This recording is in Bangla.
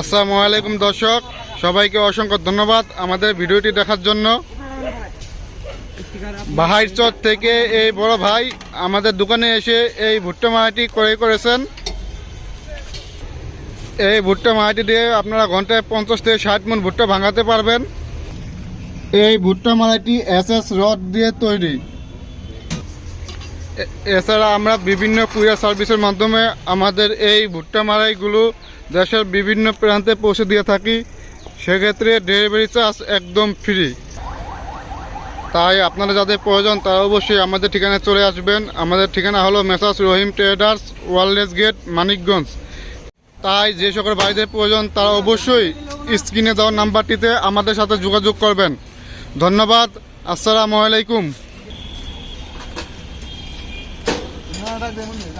আসসালামু আলাইকুম দর্শক, সবাইকে অসংখ্য ধন্যবাদ আমাদের ভিডিওটি দেখার জন্য। বাহাইর চর থেকে এই বড় ভাই আমাদের দোকানে এসে এই ভুট্টা মাটি ক্রয় করেছেন। এই ভুট্টা মাটি দিয়ে আপনারা ঘন্টায় পঞ্চাশ থেকে ষাট মন ভুট্টা ভাঙাতে পারবেন। এই ভুট্টা মারাইটি এস এস রড দিয়ে তৈরি। এছাড়া আমরা বিভিন্ন কুরিয়ার সার্ভিসের মাধ্যমে আমাদের এই ভুট্টা মারাইগুলো দেশের বিভিন্ন প্রান্তে পৌঁছে দিয়ে থাকি। সেক্ষেত্রে ডেলিভারি চার্জ একদম ফ্রি তাই আপনারা যাদের প্রয়োজন, তারা অবশ্যই আমাদের ঠিকানায় চলে আসবেন। আমাদের ঠিকানা হলো messrs Rahim traders, wireless gate, Manikganj. তাই যে সকল ভাইদের প্রয়োজন, তারা অবশ্যই স্ক্রিনে দেওয়ার নাম্বারটিতে আমাদের সাথে যোগাযোগ করবেন। ধন্যবাদ, আসসালামু আলাইকুম। 나라때문이 에.